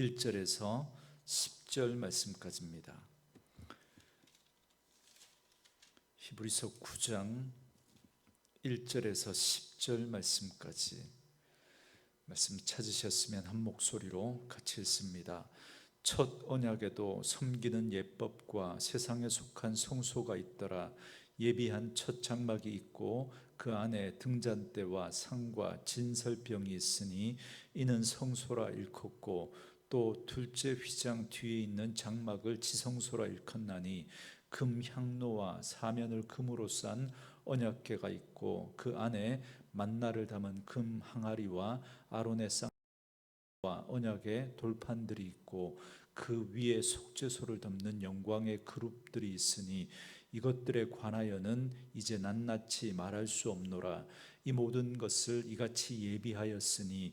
1절에서 10절 말씀까지입니다. 히브리서 9장 1절에서 10절 말씀까지 말씀 찾으셨으면 한 목소리로 같이 읽습니다. 첫 언약에도 섬기는 예법과 세상에 속한 성소가 있더라. 예비한 첫 장막이 있고 그 안에 등잔대와 상과 진설병이 있으니 이는 성소라 일컫고 또 둘째 휘장 뒤에 있는 장막을 지성소라 일컫나니 금 향로와 사면을 금으로 싼 언약궤가 있고 그 안에 만나를 담은 금 항아리와 아론의 쌍과 언약의 돌판들이 있고 그 위에 속죄소를 덮는 영광의 그룹들이 있으니 이것들에 관하여는 이제 낱낱이 말할 수 없노라. 이 모든 것을 이같이 예비하였으니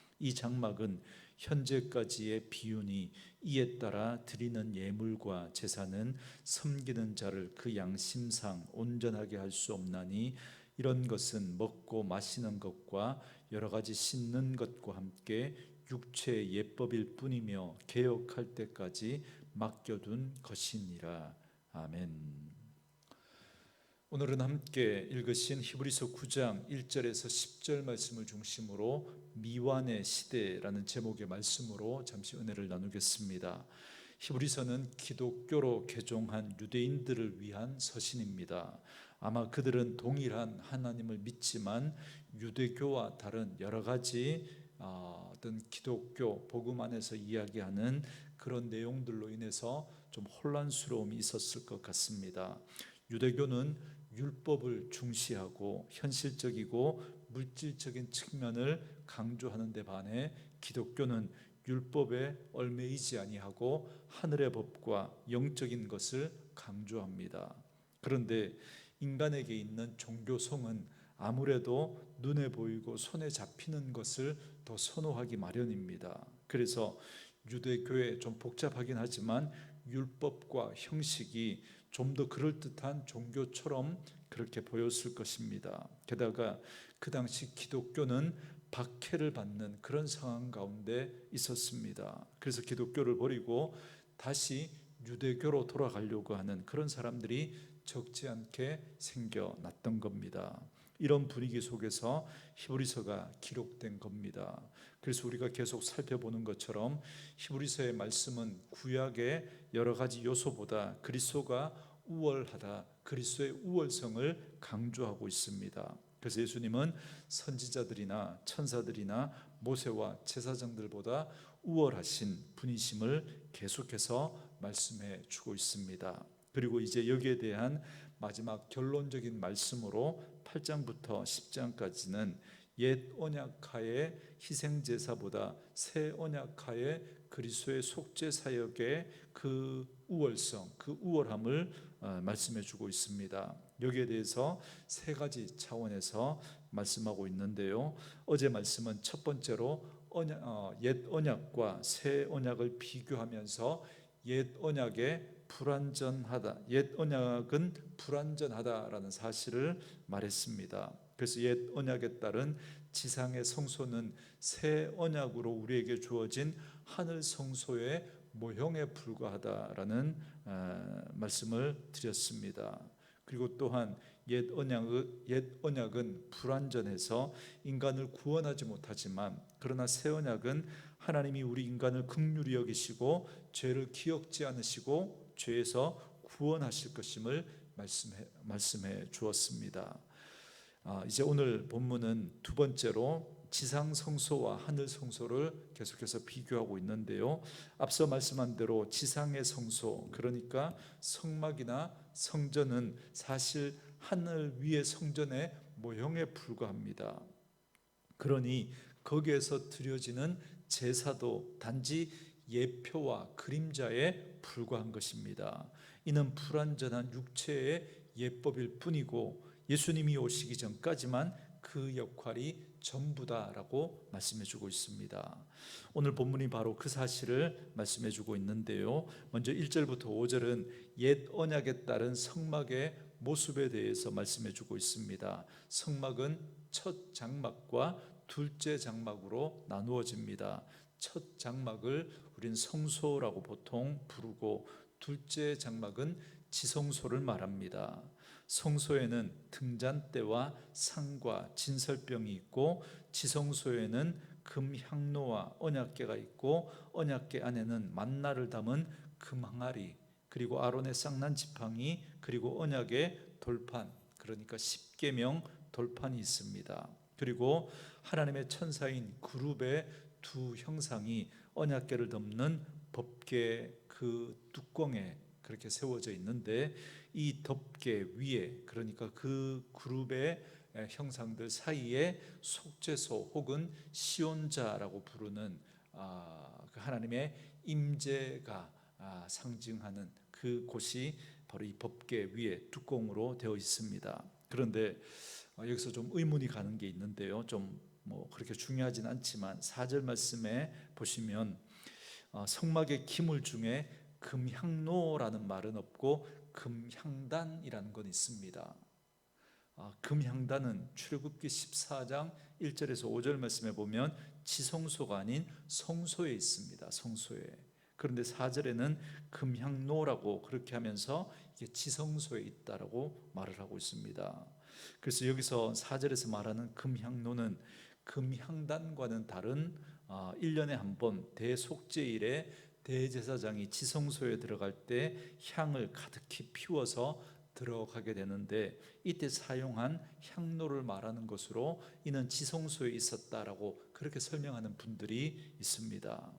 이 장막은 현재까지의 비윤이 이에 따라 드리는 예물과 제사는 섬기는 자를 그 양심상 온전하게 할 수 없나니 이런 것은 먹고 마시는 것과 여러 가지 씻는 것과 함께 육체의 예법일 뿐이며 개혁할 때까지 맡겨둔 것이니라 아멘. 오늘은 함께 읽으신 히브리서 9장 1절에서 10절 말씀을 중심으로 미완의 시대라는 제목의 말씀으로 잠시 은혜를 나누겠습니다. 히브리서는 기독교로 개종한 유대인들을 위한 서신입니다. 아마 그들은 동일한 하나님을 믿지만 유대교와 다른 여러 가지 어, 어떤 기독교 복음 안에서 이야기하는 그런 내용들로 인해서 좀 혼란스러움이 있었을 것 같습니다. 유대교는 율법을 중시하고 현실적이고 물질적인 측면을 강조하는 데 반해 기독교는 율법에 얼매이지 아니하고 하늘의 법과 영적인 것을 강조합니다. 그런데 인간에게 있는 종교성은 아무래도 눈에 보이고 손에 잡히는 것을 더 선호하기 마련입니다. 그래서 유대교에 좀 복잡하긴 하지만 율법과 형식이 좀 더 그럴듯한 종교처럼 그렇게 보였을 것입니다. 게다가 그 당시 기독교는 박해를 받는 그런 상황 가운데 있었습니다. 그래서 기독교를 버리고 다시 유대교로 돌아가려고 하는 그런 사람들이 적지 않게 생겨났던 겁니다. 이런 분위기 속에서 히브리서가 기록된 겁니다. 그래서 우리가 계속 살펴보는 것처럼 히브리서의 말씀은 구약의 여러 가지 요소보다 그리스도가 우월하다, 그리스도의 우월성을 강조하고 있습니다. 그래서 예수님은 선지자들이나 천사들이나 모세와 제사장들보다 우월하신 분이심을 계속해서 말씀해 주고 있습니다. 그리고 이제 여기에 대한 마지막 결론적인 말씀으로 8장부터 10장까지는 옛 언약하의 희생 제사보다 새 언약하의 그리스도의 속죄 사역의 그 우월성, 그 우월함을 어, 말씀해 주고 있습니다. 여기에 대해서 세 가지 차원에서 말씀하고 있는데요. 어제 말씀은 첫 번째로 언약, 어, 옛 언약과 새 언약을 비교하면서 옛 언약에 불완전하다. 옛 언약은 불완전하다라는 사실을 말했습니다. 그래서 옛 언약에 따른 지상의 성소는 새 언약으로 우리에게 주어진 하늘 성소의 모형에 불과하다라는 어, 말씀을 드렸습니다. 그리고 또한 옛 언약은, 옛 언약은 불완전해서 인간을 구원하지 못하지만 그러나 새 언약은 하나님이 우리 인간을 극률히 여기시고 죄를 기억지 않으시고 죄에서 구원하실 것임을 말씀해, 말씀해 주었습니다. 아, 이제 오늘 본문은 두 번째로 지상 성소와 하늘 성소를 계속해서 비교하고 있는데요. 앞서 말씀한 대로 지상의 성소 그러니까 성막이나 성전은 사실 하늘 위의 성전의 모형에 불과합니다. 그러니 거기에서 드려지는 제사도 단지 예표와 그림자에 불과한 것입니다. 이는 불완전한 육체의 예법일 뿐이고 예수님이 오시기 전까지만 그 역할이 전부다라고 말씀해 주고 있습니다. 오늘 본문이 바로 그 사실을 말씀해 주고 있는데요. 먼저 1절부터 5절은 옛 언약에 따른 성막의 모습에 대해서 말씀해 주고 있습니다. 성막은 첫 장막과 둘째 장막으로 나누어집니다. 첫 장막을 우린 성소라고 보통 부르고 둘째 장막은 지성소를 말합니다. 성소에는 등잔대와 상과 진설병이 있고 지성소에는 금향로와 언약궤가 있고 언약궤 안에는 만나를 담은 금항아리 그리고 아론의 쌍난 지팡이 그리고 언약의 돌판 그러니까 십계명 돌판이 있습니다. 그리고 하나님의 천사인 그룹의 두 형상이 언약궤를 덮는 법궤 그 뚜껑에 그렇게 세워져 있는데 이 덮개 위에 그러니까 그 그룹의 형상들 사이에 속죄소 혹은 시온자라고 부르는 아, 그 하나님의 임재가 아, 상징하는 그 곳이 바로 이 법계 위에 뚜껑으로 되어 있습니다. 그런데 어, 여기서 좀 의문이 가는 게 있는데요. 좀 뭐 그렇게 중요하진 않지만 4절 말씀에 보시면 어, 성막의 기물 중에 금향로라는 말은 없고 금향단이라는 건 있습니다. 아, 금향단은 출애굽기 14장 1절에서 5절 말씀에 보면 지성소가 아닌 성소에 있습니다. 성소에. 그런데 4절에는 금향로라고 그렇게 하면서 이게 지성소에 있다라고 말을 하고 있습니다. 그래서 여기서 4절에서 말하는 금향로는 금향단과는 다른 1년에 아, 한번 대속제일에 대제사장이 지성소에 들어갈 때 향을 가득히 피워서 들어가게 되는데 이때 사용한 향로를 말하는 것으로 이는 지성소에 있었다라고 그렇게 설명하는 분들이 있습니다.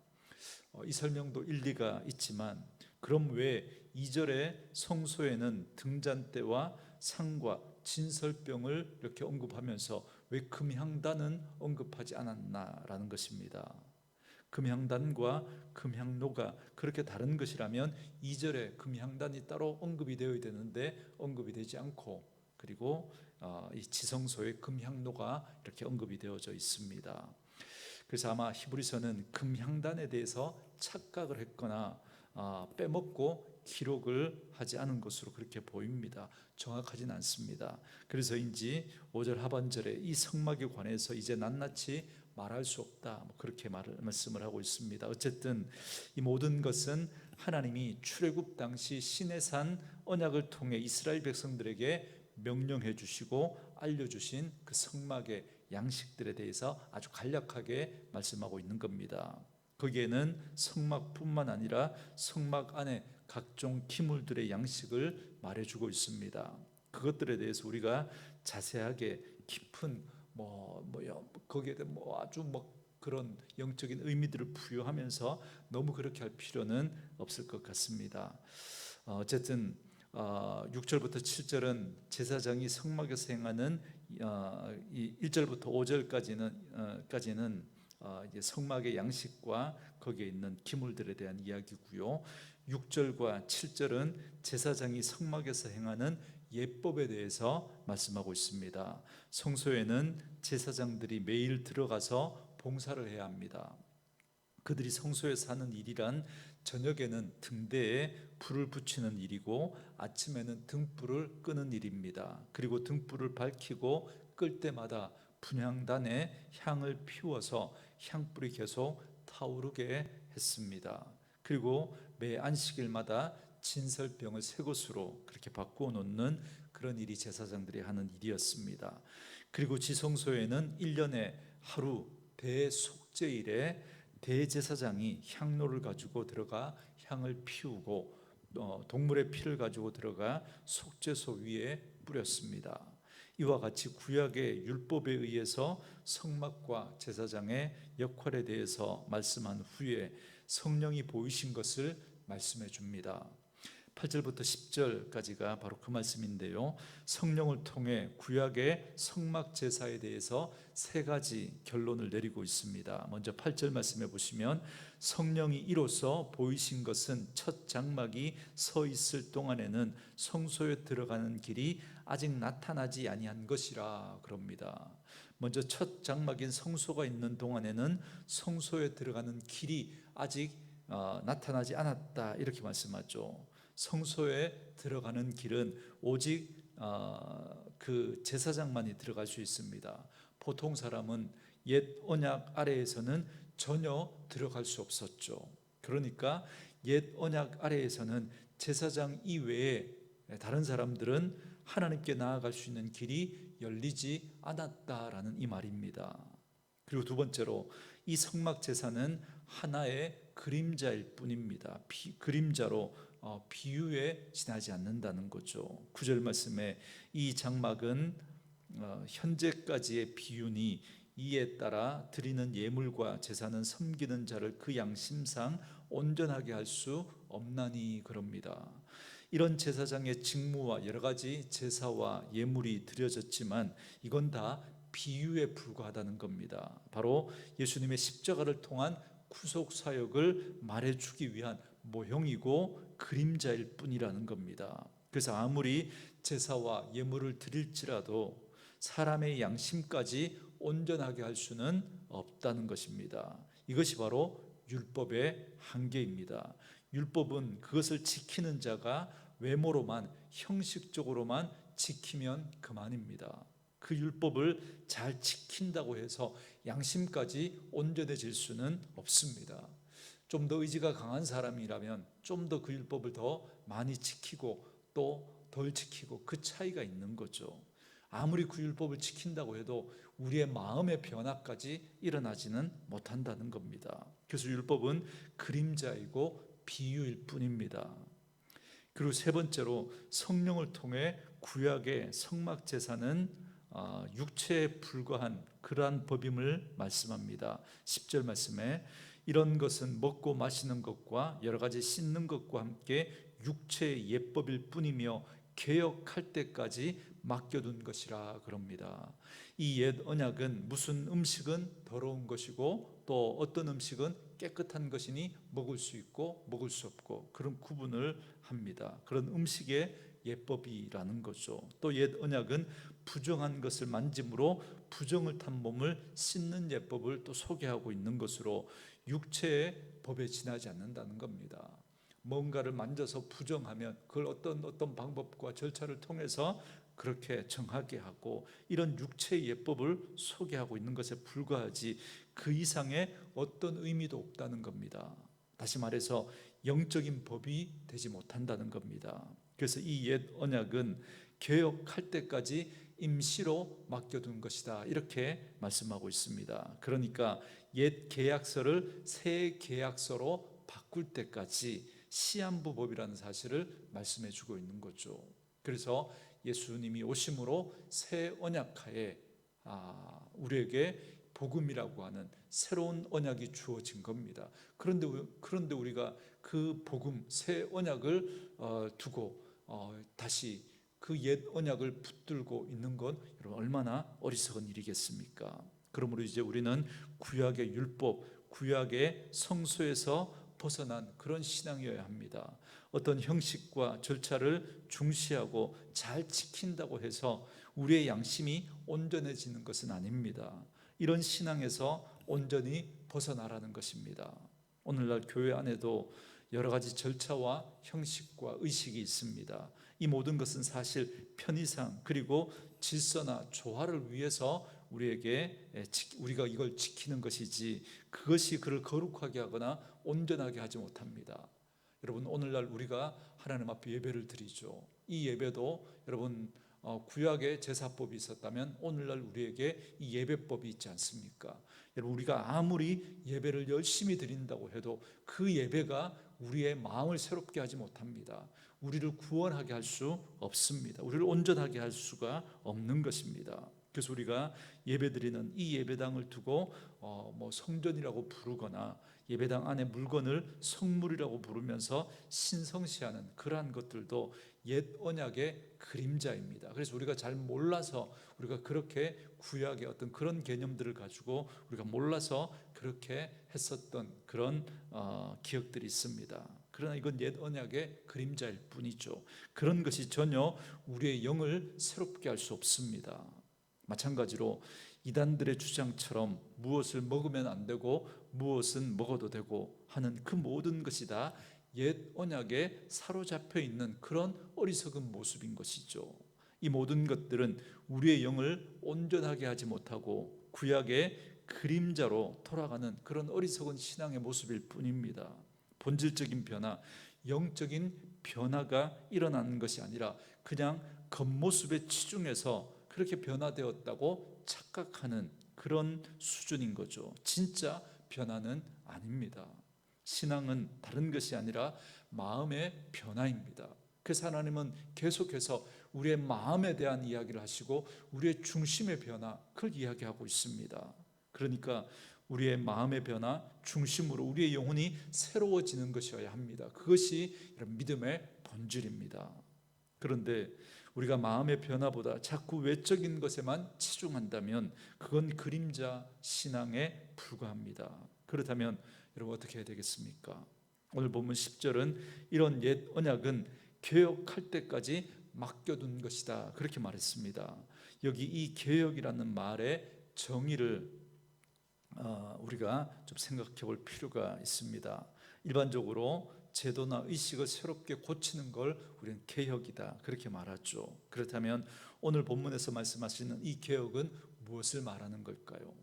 어, 이 설명도 일리가 있지만 그럼 왜 2절에 성소에는 등잔대와 상과 진설병을 이렇게 언급하면서 왜 금향단은 언급하지 않았나라는 것입니다. 금향단과 금향로가 그렇게 다른 것이라면 2절에 금향단이 따로 언급이 되어야 되는데 언급이 되지 않고 그리고 어, 이 지성소의 금향로가 이렇게 언급이 되어져 있습니다. 그래서 아마 히브리서는 금향단에 대해서 착각을 했거나 어, 빼먹고 기록을 하지 않은 것으로 그렇게 보입니다. 정확하진 않습니다. 그래서인지 5절 하반절에 이 성막에 관해서 이제 낱낱이 말할 수 없다. 뭐 그렇게 말을 말씀을 하고 있습니다. 어쨌든 이 모든 것은 하나님이 출애굽 당시 시내산 언약을 통해 이스라엘 백성들에게 명령해 주시고 알려 주신 그 성막의 양식들에 대해서 아주 간략하게 말씀하고 있는 겁니다. 거기에는 성막뿐만 아니라 성막 안에 각종 기물들의 양식을 말해주고 있습니다. 그것들에 대해서 우리가 자세하게 깊은 뭐 뭐요 거기에 대한 뭐 아주 뭐 그런 영적인 의미들을 부여하면서 너무 그렇게 할 필요는 없을 것 같습니다. 어, 어쨌든 6절부터 어, 7절은 제사장이 성막에서 행하는 1절부터 어, 5절까지는 까지는 성막의 양식과 거기에 있는 기물들에 대한 이야기고요. 6절과 7절은 제사장이 성막에서 행하는 예법에 대해서 말씀하고 있습니다. 성소에는 제사장들이 매일 들어가서 봉사를 해야 합니다. 그들이 성소에 사는 일이란 저녁에는 등대에 불을 붙이는 일이고 아침에는 등불을 끄는 일입니다. 그리고 등불을 밝히고 끌 때마다 분향단에 향을 피워서 향불이 계속 타오르게 했습니다. 그리고 매 안식일마다 진설병을 새 곳으로 그렇게 바꾸어 놓는 그런 일이 제사장들이 하는 일이었습니다. 그리고 지성소에는 1년에 하루 대속죄일에 대제사장이 향로를 가지고 들어가 향을 피우고 어, 동물의 피를 가지고 들어가 속죄소 위에 뿌렸습니다. 이와 같이 구약의 율법에 의해서 성막과 제사장의 역할에 대해서 말씀한 후에 성령이 보이신 것을 말씀해 줍니다. 8절부터 10절까지가 바로 그 말씀인데요. 성령을 통해 구약의 성막 제사에 대해서 세 가지 결론을 내리고 있습니다. 먼저 8절 말씀해 보시면 성령이 이로써 보이신 것은 첫 장막이 서 있을 동안에는 성소에 들어가는 길이 아직 나타나지 아니한 것이라 그럽니다. 먼저 첫 장막인 성소가 있는 동안에는 성소에 들어가는 길이 아직 어, 나타나지 않았다 이렇게 말씀하죠. 성소에 들어가는 길은 오직 어, 그 제사장만이 들어갈 수 있습니다. 보통 사람은 옛 언약 아래에서는 전혀 들어갈 수 없었죠. 그러니까 옛 언약 아래에서는 제사장 이외에 다른 사람들은 하나님께 나아갈 수 있는 길이 열리지 않았다라는 이 말입니다. 그리고 두 번째로 이 성막 제사는 하나의 그림자일 뿐입니다. 비, 그림자로 어, 비유에 지나지 않는다는 거죠. 구절 말씀에 이 장막은 어, 현재까지의 비유니 이에 따라 드리는 예물과 제사는 섬기는 자를 그 양심상 온전하게 할 수 없나니 그럽니다. 이런 제사장의 직무와 여러 가지 제사와 예물이 드려졌지만 이건 다 비유에 불과하다는 겁니다. 바로 예수님의 십자가를 통한 구속 사역을 말해주기 위한 모형이고 그림자일 뿐이라는 겁니다. 그래서 아무리 제사와 예물을 드릴지라도 사람의 양심까지 온전하게 할 수는 없다는 것입니다. 이것이 바로 율법의 한계입니다. 율법은 그것을 지키는 자가 외모로만 형식적으로만 지키면 그만입니다. 그 율법을 잘 지킨다고 해서 양심까지 온전해질 수는 없습니다. 좀 더 의지가 강한 사람이라면 좀 더 그 율법을 더 많이 지키고 또 덜 지키고 그 차이가 있는 거죠. 아무리 그 율법을 지킨다고 해도 우리의 마음의 변화까지 일어나지는 못한다는 겁니다. 그래서 율법은 그림자이고 비유일 뿐입니다. 그리고 세 번째로 성령을 통해 구약의 성막 제사는 아, 육체에 불과한 그러한 법임을 말씀합니다. 10절 말씀에 이런 것은 먹고 마시는 것과 여러 가지 씻는 것과 함께 육체의 예법일 뿐이며 개혁할 때까지 맡겨둔 것이라 그럽니다. 이 옛 언약은 무슨 음식은 더러운 것이고 또 어떤 음식은 깨끗한 것이니 먹을 수 있고 먹을 수 없고 그런 구분을 합니다. 그런 음식의 예법이라는 거죠. 또 옛 언약은 부정한 것을 만짐으로 부정을 탄 몸을 씻는 예법을 또 소개하고 있는 것으로 육체의 법에 지나지 않는다는 겁니다. 뭔가를 만져서 부정하면 그걸 어떤 어떤 방법과 절차를 통해서 그렇게 정하게 하고 이런 육체의 예법을 소개하고 있는 것에 불과하지 그 이상의 어떤 의미도 없다는 겁니다. 다시 말해서 영적인 법이 되지 못한다는 겁니다. 그래서 이 옛 언약은 개혁할 때까지 임시로 맡겨둔 것이다. 이렇게 말씀하고 있습니다. 그러니까 옛 계약서를 새 계약서로 바꿀 때까지 시한부 법이라는 사실을 말씀해 주고 있는 거죠. 그래서 예수님이 오심으로 새 언약하에 아, 우리에게 복음이라고 하는 새로운 언약이 주어진 겁니다. 그런데 그런데 우리가 그 복음 새 언약을 어, 두고 어, 다시 그 옛 언약을 붙들고 있는 건 여러분 얼마나 어리석은 일이겠습니까? 그러므로 이제 우리는 구약의 율법, 구약의 성소에서 벗어난 그런 신앙이어야 합니다. 어떤 형식과 절차를 중시하고 잘 지킨다고 해서 우리의 양심이 온전해지는 것은 아닙니다. 이런 신앙에서 온전히 벗어나라는 것입니다. 오늘날 교회 안에도 여러 가지 절차와 형식과 의식이 있습니다. 이 모든 것은 사실 편의상 그리고 질서나 조화를 위해서 우리에게 우리가 이걸 지키는 것이지 그것이 그를 거룩하게 하거나 온전하게 하지 못합니다. 여러분 오늘날 우리가 하나님 앞에 예배를 드리죠. 이 예배도 여러분 어, 구약의 제사법이 있었다면 오늘날 우리에게 이 예배법이 있지 않습니까? 여러분 우리가 아무리 예배를 열심히 드린다고 해도 그 예배가 우리의 마음을 새롭게 하지 못합니다. 우리를 구원하게 할 수 없습니다. 우리를 온전하게 할 수가 없는 것입니다. 그래서 우리가 예배드리는 이 예배당을 두고 어, 뭐 성전이라고 부르거나 예배당 안에 물건을 성물이라고 부르면서 신성시하는 그러한 것들도 옛 언약의 그림자입니다. 그래서 우리가 잘 몰라서 우리가 그렇게 구약의 어떤 그런 개념들을 가지고 우리가 몰라서 그렇게 했었던 그런 어, 기억들이 있습니다. 그러나 이건 옛 언약의 그림자일 뿐이죠. 그런 것이 전혀 우리의 영을 새롭게 할 수 없습니다. 마찬가지로 이단들의 주장처럼 무엇을 먹으면 안 되고 무엇은 먹어도 되고 하는 그 모든 것이 다 옛 언약에 사로잡혀 있는 그런 어리석은 모습인 것이죠. 이 모든 것들은 우리의 영을 온전하게 하지 못하고 구약의 그림자로 돌아가는 그런 어리석은 신앙의 모습일 뿐입니다. 본질적인 변화, 영적인 변화가 일어나는 것이 아니라 그냥 겉모습에 치중해서 그렇게 변화되었다고 착각하는 그런 수준인 거죠. 진짜 변화는 아닙니다. 신앙은 다른 것이 아니라 마음의 변화입니다. 그래서 하나님은 계속해서 우리의 마음에 대한 이야기를 하시고 우리의 중심의 변화 그걸 이야기하고 있습니다. 그러니까 우리의 마음의 변화 중심으로 우리의 영혼이 새로워지는 것이어야 합니다. 그것이 믿음의 본질입니다. 그런데 우리가 마음의 변화보다 자꾸 외적인 것에만 치중한다면 그건 그림자 신앙에 불과합니다. 그렇다면 여러분 어떻게 해야 되겠습니까? 오늘 보면 10절은 이런 옛 언약은 개혁할 때까지 맡겨둔 것이다. 그렇게 말했습니다. 여기 이 개혁이라는 말의 정의를 어, 우리가 좀 생각해 볼 필요가 있습니다. 일반적으로 제도나 의식을 새롭게 고치는 걸 우리는 개혁이다 그렇게 말하죠. 그렇다면 오늘 본문에서 말씀하시는 이 개혁은 무엇을 말하는 걸까요?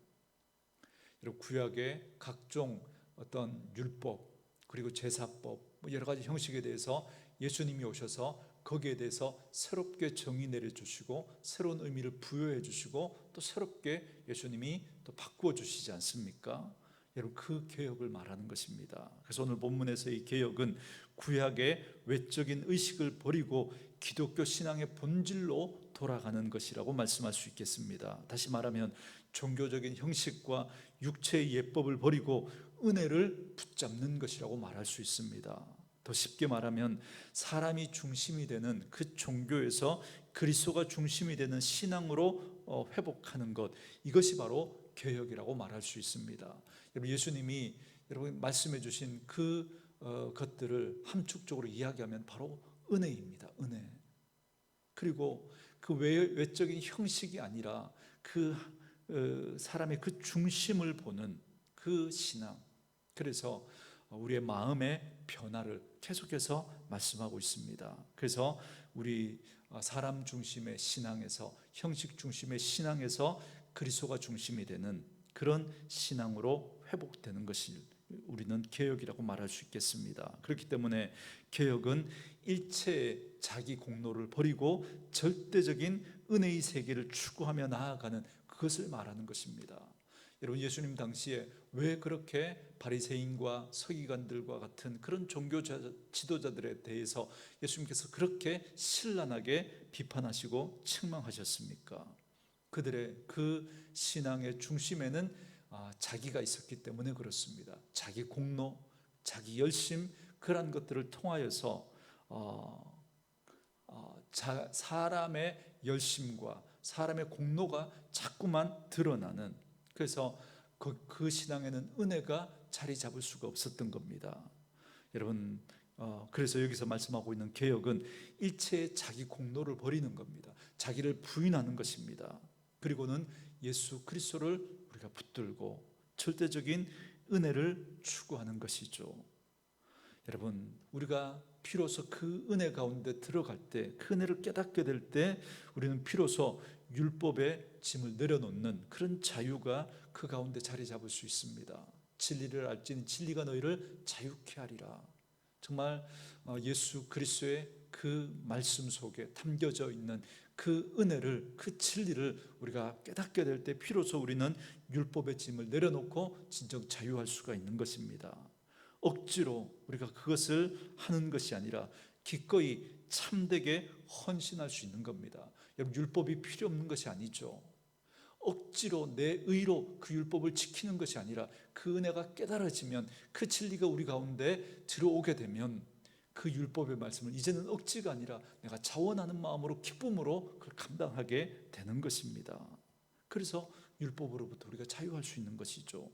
여러분 구약의 각종 어떤 율법 그리고 제사법 뭐 여러 가지 형식에 대해서 예수님이 오셔서 거기에 대해서 새롭게 정의 내려 주시고 새로운 의미를 부여해 주시고 또 새롭게 예수님이 또 바꾸어 주시지 않습니까? 여러분 그 개혁을 말하는 것입니다. 그래서 오늘 본문에서 이 개혁은 구약의 외적인 의식을 버리고 기독교 신앙의 본질로 돌아가는 것이라고 말씀할 수 있겠습니다. 다시 말하면 종교적인 형식과 육체의 예법을 버리고 은혜를 붙잡는 것이라고 말할 수 있습니다. 더 쉽게 말하면 사람이 중심이 되는 그 종교에서 그리스도가 중심이 되는 신앙으로 어, 회복하는 것 이것이 바로 개혁이라고 말할 수 있습니다. 여러분 예수님이 여러분 말씀해 주신 그 어, 것들을 함축적으로 이야기하면 바로 은혜입니다. 은혜. 그리고 그 외, 외적인 형식이 아니라 그 어, 사람의 그 중심을 보는 그 신앙. 그래서 우리의 마음의 변화를 계속해서 말씀하고 있습니다. 그래서 우리 어, 사람 중심의 신앙에서 형식 중심의 신앙에서 그리스도가 중심이 되는 그런 신앙으로 회복되는 것이 우리는 개혁이라고 말할 수 있겠습니다. 그렇기 때문에 개혁은 일체의 자기 공로를 버리고 절대적인 은혜의 세계를 추구하며 나아가는 그것을 말하는 것입니다. 여러분 예수님 당시에 왜 그렇게 바리새인과 서기관들과 같은 그런 종교 지도자들에 대해서 예수님께서 그렇게 신랄하게 비판하시고 책망하셨습니까? 그들의 그 신앙의 중심에는 아, 자기가 있었기 때문에 그렇습니다. 자기 공로, 자기 열심 그런 것들을 통하여서 어, 어, 자, 사람의 열심과 사람의 공로가 자꾸만 드러나는 그래서 그, 그 신앙에는 은혜가 자리 잡을 수가 없었던 겁니다. 여러분 어, 그래서 여기서 말씀하고 있는 개혁은 일체의 자기 공로를 버리는 겁니다. 자기를 부인하는 것입니다. 그리고는 예수 그리스도를 우리가 붙들고 절대적인 은혜를 추구하는 것이죠. 여러분, 우리가 비로소 그 은혜 가운데 들어갈 때, 그 은혜를 깨닫게 될 때, 우리는 비로소 율법의 짐을 내려놓는 그런 자유가 그 가운데 자리 잡을 수 있습니다. 진리를 알지니 진리가 너희를 자유케 하리라. 정말 어, 예수 그리스도의 그 말씀 속에 담겨져 있는 그 은혜를 그 진리를 우리가 깨닫게 될 때 비로소 우리는 율법의 짐을 내려놓고 진정 자유할 수가 있는 것입니다. 억지로 우리가 그것을 하는 것이 아니라 기꺼이 참되게 헌신할 수 있는 겁니다. 여러분 율법이 필요 없는 것이 아니죠. 억지로 내 의로 그 율법을 지키는 것이 아니라 그 은혜가 깨달아지면 그 진리가 우리 가운데 들어오게 되면 그 율법의 말씀을 이제는 억지가 아니라 내가 자원하는 마음으로 기쁨으로 그걸 감당하게 되는 것입니다. 그래서 율법으로부터 우리가 자유할 수 있는 것이죠.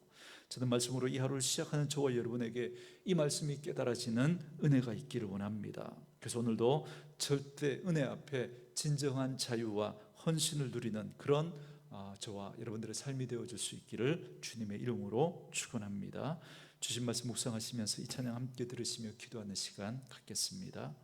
저는 말씀으로 이 하루를 시작하는 저와 여러분에게 이 말씀이 깨달아지는 은혜가 있기를 원합니다. 그래서 오늘도 절대 은혜 앞에 진정한 자유와 헌신을 누리는 그런 아, 저와 여러분들의 삶이 되어줄 수 있기를 주님의 이름으로 축원합니다. 주신 말씀 묵상하시면서 이 찬양 함께 들으시며 기도하는 시간 갖겠습니다.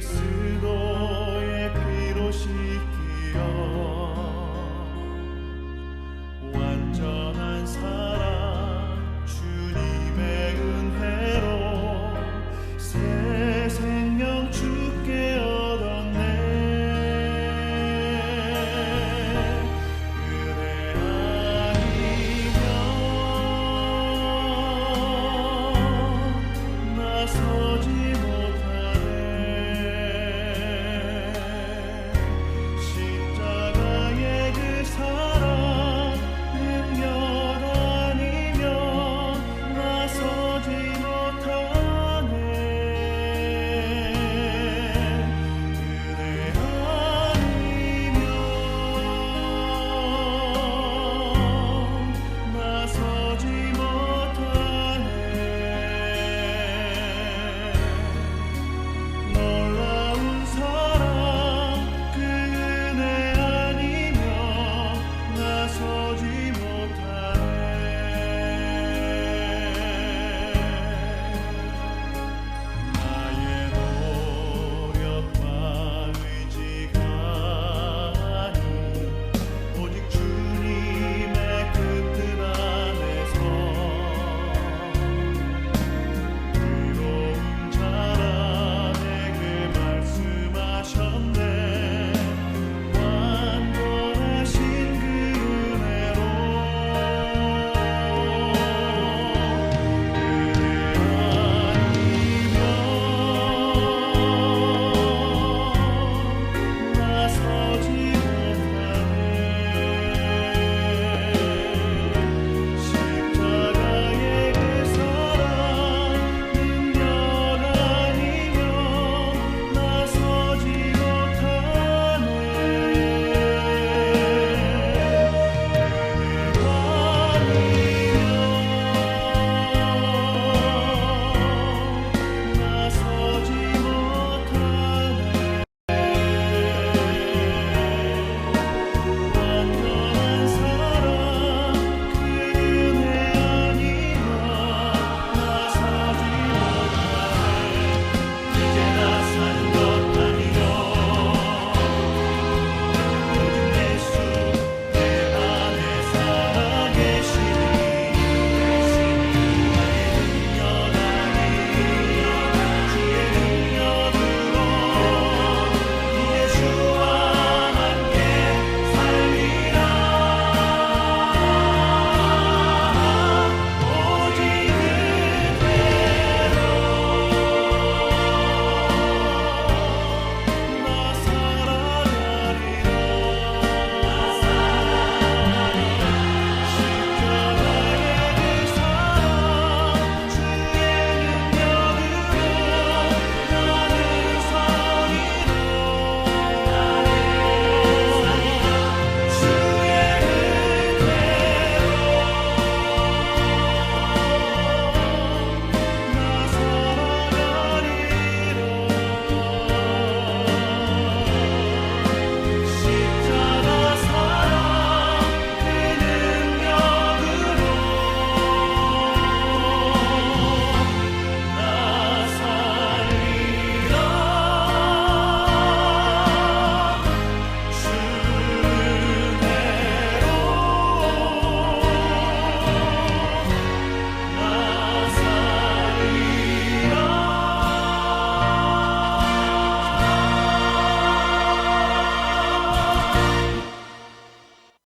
그리스도의 피로 씻기어